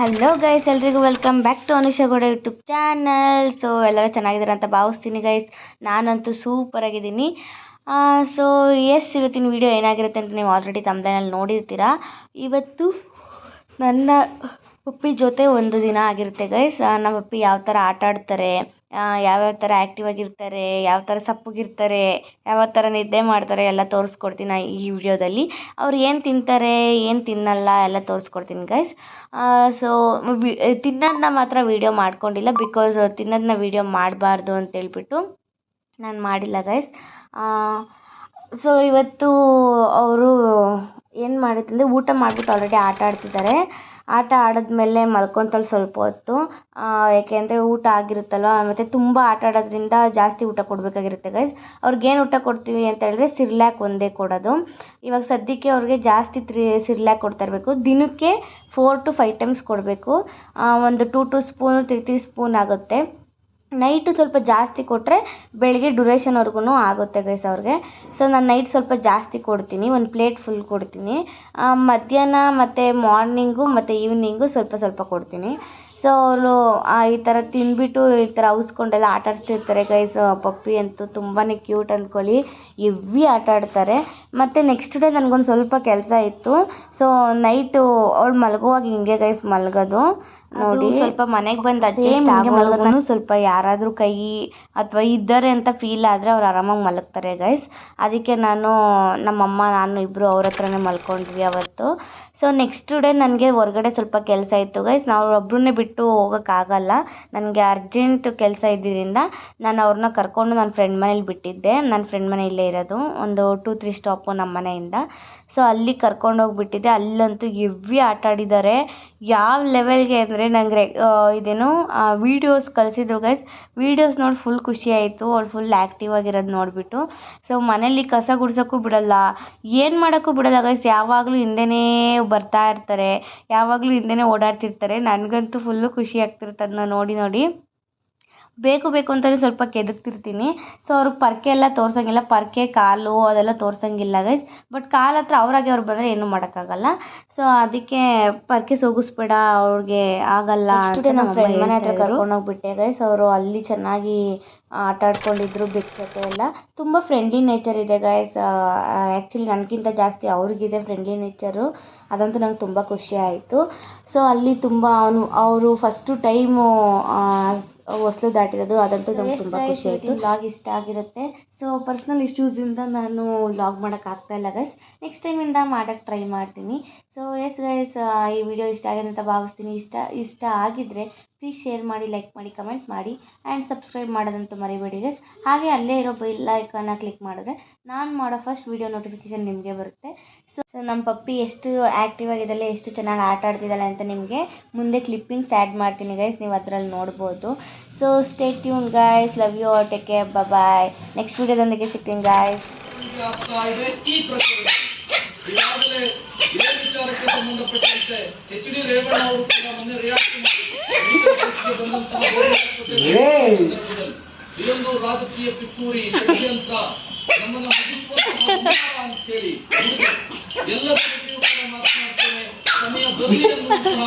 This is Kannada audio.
ಹಲೋ ಗೈಸ್ ಎಲ್ರಿಗೂ welcome back to Anusha Gowda YouTube channel so ಎಲ್ಲರೂ ಚೆನ್ನಾಗಿದ್ದಾರೆ ಅಂತ ಭಾವಿಸ್ತೀನಿ ಗೈಸ್ ನಾನಂತೂ ಸೂಪರ್ ಆಗಿದ್ದೀನಿ. ಸೊ ಎಸ್ ಇವತ್ತಿನ ವಿಡಿಯೋ ಏನಾಗಿರುತ್ತೆ ಅಂತ ನೀವು ಆಲ್ರೆಡಿ ತಮ್ಮದೇನಲ್ಲಿ ನೋಡಿರ್ತೀರಾ. ಇವತ್ತು ನನ್ನ ಪಪ್ಪಿ ಜೊತೆ ಒಂದು ದಿನ ಆಗಿರುತ್ತೆ ಗೈಸ್ ನಮ್ಮ ಪಪ್ಪಿ ಯಾವ ಥರ ಆಟ ಆಡ್ತಾರೆ ಯಾವ್ಯಾವ ಥರ ಆ್ಯಕ್ಟಿವ್ ಆಗಿರ್ತಾರೆ, ಯಾವ ಥರ ಸಪ್ಪಗಿರ್ತಾರೆ, ಯಾವ ಥರ ನಿದ್ದೆ ಮಾಡ್ತಾರೆ, ಎಲ್ಲ ತೋರಿಸ್ಕೊಡ್ತೀನಿ ಈ ವಿಡಿಯೋದಲ್ಲಿ. ಅವ್ರು ಏನು ತಿಂತಾರೆ, ಏನು ತಿನ್ನಲ್ಲ, ಎಲ್ಲ ತೋರಿಸ್ಕೊಡ್ತೀನಿ ಗೈಸ್ ಸೊ ತಿನ್ನೋದನ್ನ ಮಾತ್ರ ವೀಡಿಯೋ ಮಾಡ್ಕೊಂಡಿಲ್ಲ ಬಿಕಾಸ್ ತಿನ್ನೋದನ್ನ ವೀಡಿಯೋ ಮಾಡಬಾರ್ದು ಅಂತೇಳ್ಬಿಟ್ಟು ನಾನು ಮಾಡಿಲ್ಲ ಗೈಸ್ ಸೊ ಇವತ್ತು ಅವರು ಏನು ಮಾಡಿತ್ತಂದರೆ ಊಟ ಮಾಡಿಬಿಟ್ಟು ಆಲ್ರೆಡಿ ಆಟ ಆಡ್ತಿದ್ದಾರೆ. ಆಟ ಆಡಿದ್ಮೇಲೆ ಮಲ್ಕೊತಾಳೆ ಸ್ವಲ್ಪ ಹೊತ್ತು. ಯಾಕೆ ಅಂದರೆ ಊಟ ಆಗಿರುತ್ತಲ್ಲ ಮತ್ತು ತುಂಬ ಆಟ ಆಡೋದ್ರಿಂದ ಜಾಸ್ತಿ ಊಟ ಕೊಡಬೇಕಾಗಿರುತ್ತೆ ಗೈಸ್ ಅವ್ರಿಗೇನು ಊಟ ಕೊಡ್ತೀವಿ ಅಂತ ಹೇಳಿದ್ರೆ ಸಿರ್ಲ್ಯಾಕ್ ಒಂದೇ ಕೊಡೋದು. ಇವಾಗ ಸದ್ಯಕ್ಕೆ ಅವ್ರಿಗೆ ಜಾಸ್ತಿ ತ್ರೀ ಸಿರ್ಲ್ಯಾಕ್ ಕೊಡ್ತಾ ಇರಬೇಕು. ದಿನಕ್ಕೆ ಫೋರ್ ಟು ಫೈವ್ ಟೈಮ್ಸ್ ಕೊಡಬೇಕು. ಒಂದು two two spoon three three spoon ಆಗುತ್ತೆ. ನೈಟು ಸ್ವಲ್ಪ ಜಾಸ್ತಿ ಕೊಟ್ಟರೆ ಬೆಳಗ್ಗೆ ಡ್ಯುರೇಷನ್ವರೆಗೂ ಆಗುತ್ತೆ ಗೈಸ್ ಅವ್ರಿಗೆ. ಸೊ ನಾನು ನೈಟ್ ಸ್ವಲ್ಪ ಜಾಸ್ತಿ ಕೊಡ್ತೀನಿ, ಒಂದು ಪ್ಲೇಟ್ ಫುಲ್ ಕೊಡ್ತೀನಿ. ಮಧ್ಯಾಹ್ನ ಮತ್ತು ಮಾರ್ನಿಂಗು ಮತ್ತು ಈವ್ನಿಂಗು ಸ್ವಲ್ಪ ಸ್ವಲ್ಪ ಕೊಡ್ತೀನಿ. ಸೊ ಅವರು ಈ ಥರ ತಿಂದ್ಬಿಟ್ಟು ಈ ಥರ ಔಸ್ಕೊಂಡೆಲ್ಲ ಆಟ ಆಡಿಸ್ತಿರ್ತಾರೆ ಗೈಸ್ ಪಪ್ಪಿ ಅಂತೂ ತುಂಬಾ ಕ್ಯೂಟ್ ಅಂದ್ಕೊಳ್ಳಿ. ಎವ್ವಿ ಆಟ ಆಡ್ತಾರೆ. ಮತ್ತು ನೆಕ್ಸ್ಟ್ ಡೇ ನನಗೊಂದು ಸ್ವಲ್ಪ ಕೆಲಸ ಇತ್ತು. ಸೊ ನೈಟು ಅವ್ಳು ಮಲಗುವಾಗ ಹಿಂಗೆ ಗೈಸ್ ಮಲಗೋದು. ನೋಡಿ ಸ್ವಲ್ಪ ಮನೆಗೆ ಬಂದು ಅಡ್ಜಸ್ಟ್ ಸ್ವಲ್ಪ ಯಾರಾದರೂ ಕೈ ಅಥವಾ ಇದ್ದಾರೆ ಅಂತ ಫೀಲ್ ಆದರೆ ಅವ್ರು ಆರಾಮಾಗಿ ಮಲಗ್ತಾರೆ ಗೈಸ್ ಅದಕ್ಕೆ ನಾನು ನಮ್ಮಮ್ಮ ನಾನು ಇಬ್ಬರು ಅವ್ರ ಹತ್ರನೇ ಮಲ್ಕೊಂಡ್ವಿ ಅವತ್ತು. ಸೊ ನೆಕ್ಸ್ಟ್ ಡೇ ನನಗೆ ಹೊರ್ಗಡೆ ಸ್ವಲ್ಪ ಕೆಲಸ ಇತ್ತು ಗೈಸ್ ನಾವು ಒಬ್ಬರನ್ನೇ ಬಿಟ್ಟು ಹೋಗೋಕ್ಕಾಗಲ್ಲ. ನನಗೆ ಅರ್ಜೆಂಟ್ ಕೆಲಸ ಇದ್ದಿದ್ದರಿಂದ ನಾನು ಅವ್ರನ್ನ ಕರ್ಕೊಂಡು ನನ್ನ ಫ್ರೆಂಡ್ ಮನೇಲಿ ಬಿಟ್ಟಿದ್ದೆ. ನನ್ನ ಫ್ರೆಂಡ್ ಮನೆ ಇಲ್ಲೇ ಇರೋದು ಒಂದು ಟೂ ತ್ರೀ ಸ್ಟಾಪು ನಮ್ಮ ಮನೆಯಿಂದ. ಸೊ ಅಲ್ಲಿ ಕರ್ಕೊಂಡು ಹೋಗಿಬಿಟ್ಟಿದ್ದೆ ಅಲ್ಲಂತೂ ಎವ್ವಿ ಆಟ ಆಡಿದ್ದಾರೆ ಯಾವ ಲೆವೆಲ್ಗೆ ಅಂದರೆ ನಂಗೆ ಇದೇನು ವೀಡಿಯೋಸ್ ಕಳಿಸಿದ್ರು ಗೈಸ್ ವೀಡಿಯೋಸ್ ನೋಡಿ ಫುಲ್ ಖುಷಿ ಆಯಿತು. ಅವ್ಳು ಫುಲ್ ಆ್ಯಕ್ಟಿವ್ ಆಗಿರೋದು ನೋಡಿಬಿಟ್ಟು. ಸೊ ಮನೇಲಿ ಕಸ ಗುಡಿಸೋಕ್ಕೂ ಬಿಡಲ್ಲ. ಏನು ಮಾಡೋಕ್ಕೂ ಬಿಡೋಲ್ಲ ಗೈಸ್ ಯಾವಾಗಲೂ ಹಿಂದೆನೇ ಬರ್ತಾ ಇರ್ತಾರೆ. ಯಾವಾಗಲೂ ಹಿಂದೆನೇ ಓಡಾಡ್ತಿರ್ತಾರೆ. ನನಗಂತೂ ಫುಲ್ಲು ಖುಷಿ ಆಗ್ತಿರುತ್ತೆ ಅದನ್ನ ನೋಡಿ ನೋಡಿ. ಬೇಕು ಬೇಕು ಅಂತಲೇ ಸ್ವಲ್ಪ ಕೆದಕ್ತಿರ್ತೀನಿ. ಸೊ ಅವ್ರಿಗೆ ಪರ್ಕೆ ಎಲ್ಲ ತೋರ್ಸೋಂಗಿಲ್ಲ. ಪರ್ಕೆ ಕಾಲು ಅದೆಲ್ಲ ತೋರ್ಸೋಂಗಿಲ್ಲ ಗೈಸ್ ಬಟ್ ಕಾಲು ಹತ್ರ ಅವರಾಗೆ ಅವ್ರು ಬಂದರೆ ಏನೂ ಮಾಡೋಕ್ಕಾಗಲ್ಲ. ಸೊ ಅದಕ್ಕೆ ಪರ್ಕೆ ಸೋಗಿಸ್ಬೇಡ ಅವ್ರಿಗೆ ಆಗಲ್ಲ ನಮ್ಮ ಫ್ರೆಂಡ್ ಮನೆ ಹತ್ರ ಕರ್ಕೊಂಡೋಗ್ಬಿಟ್ಟೆ ಗೈಸ್ ಅವರು ಅಲ್ಲಿ ಚೆನ್ನಾಗಿ ಆಟ ಆಡ್ಕೊಂಡಿದ್ರು ಜೊತೆ ಎಲ್ಲ. ತುಂಬ ಫ್ರೆಂಡ್ಲಿ ನೇಚರ್ ಇದೆ ಗೈಸ್ ಆ್ಯಕ್ಚುಲಿ ನನಗಿಂತ ಜಾಸ್ತಿ ಅವ್ರಿಗಿದೆ ಫ್ರೆಂಡ್ಲಿ ನೇಚರು ಅದಂತೂ ನಂಗೆ ತುಂಬ ಖುಷಿ ಆಯಿತು. ಸೊ ಅಲ್ಲಿ ತುಂಬ ಅವನು ಅವರು ಫಸ್ಟು ಟೈಮು ಹೊಸ್ಲು ದಾಟಿರೋದು ಅದಂತೂ ನಂಗೆ ತುಂಬ ಖುಷಿ ಆಯಿತು. ಲಾಗ್ ಇಷ್ಟ ಆಗಿರುತ್ತೆ. ಸೊ ಪರ್ಸ್ನಲ್ ಇಶ್ಯೂಸಿಂದ ನಾನು ವ್ಲಾಗ್ ಆಗ್ತಾ ಇಲ್ಲ ಗೈಸ್ ನೆಕ್ಸ್ಟ್ ಟೈಮಿಂದ ಮಾಡೋಕ್ಕೆ ಟ್ರೈ ಮಾಡ್ತೀನಿ. ಸೊ ಎಸ್ ಗೈಸ್ ಈ ವಿಡಿಯೋ ಇಷ್ಟ ಆಗಿದೆ ಅಂತ ಭಾವಿಸ್ತೀನಿ. ಇಷ್ಟ ಇಷ್ಟ ಆಗಿದ್ದರೆ ಪ್ಲೀಸ್ ಶೇರ್ ಮಾಡಿ ಲೈಕ್ ಮಾಡಿ ಕಮೆಂಟ್ ಮಾಡಿ ಆ್ಯಂಡ್ ಸಬ್ಸ್ಕ್ರೈಬ್ ಮಾಡೋದಂತೂ ಮರಿಬೇಡಿ ಗೈಸ್ ಹಾಗೆ ಅಲ್ಲೇ ಇರೋ ಬೆಲ್ ಐಕನ್ನ ಕ್ಲಿಕ್ ಮಾಡಿದ್ರೆ ನಾನು ಮಾಡೋ ಫಸ್ಟ್ ವಿಡಿಯೋ ನೋಟಿಫಿಕೇಷನ್ ನಿಮಗೆ ಬರುತ್ತೆ. ಸೊ ಸೊ ನಮ್ಮ ಪಪ್ಪಿ ಎಷ್ಟು ಆ್ಯಕ್ಟಿವ್ ಆಗಿದ್ದಾಳೆ, ಎಷ್ಟು ಚೆನ್ನಾಗಿ ಆಟ ಆಡ್ತಿದ್ದಾಳೆ ಅಂತ ನಿಮಗೆ ಮುಂದೆ ಕ್ಲಿಪ್ಪಿಂಗ್ಸ್ ಆ್ಯಡ್ ಮಾಡ್ತೀನಿ ಗೈಸ್ ನೀವು ಅದರಲ್ಲಿ ನೋಡ್ಬೋದು. So stay tuned guys love you or take care bye next ವೀಡಿಯೋದೊಂದಿಗೆ ಸಿಗ್ತೀನಿ ಗಾಯ್ಸ್ ಇದೆ ವಿಚಾರಕ್ಕೆ ಸಂಬಂಧಪಟ್ಟಂತೆ ಎಚ್ ಡಿ ರೇವಣ್ಣ ಅವರು ಕೂಡ ಮೊನ್ನೆ ರಿಯಾಕ್ಟ್ ಮಾಡಿ ಇದೊಂದು ರಾಜಕೀಯ ಪಿತೂರಿ ಷಡ್ಯಂತ್ರ ನಮ್ಮನ್ನ ಅಂತ ಹೇಳಿ ಎಲ್ಲ ಮಾತನಾಡ್ತೇನೆ. ಸಮಯ ಬರಲಿ ಅನ್ನುವಂತಹ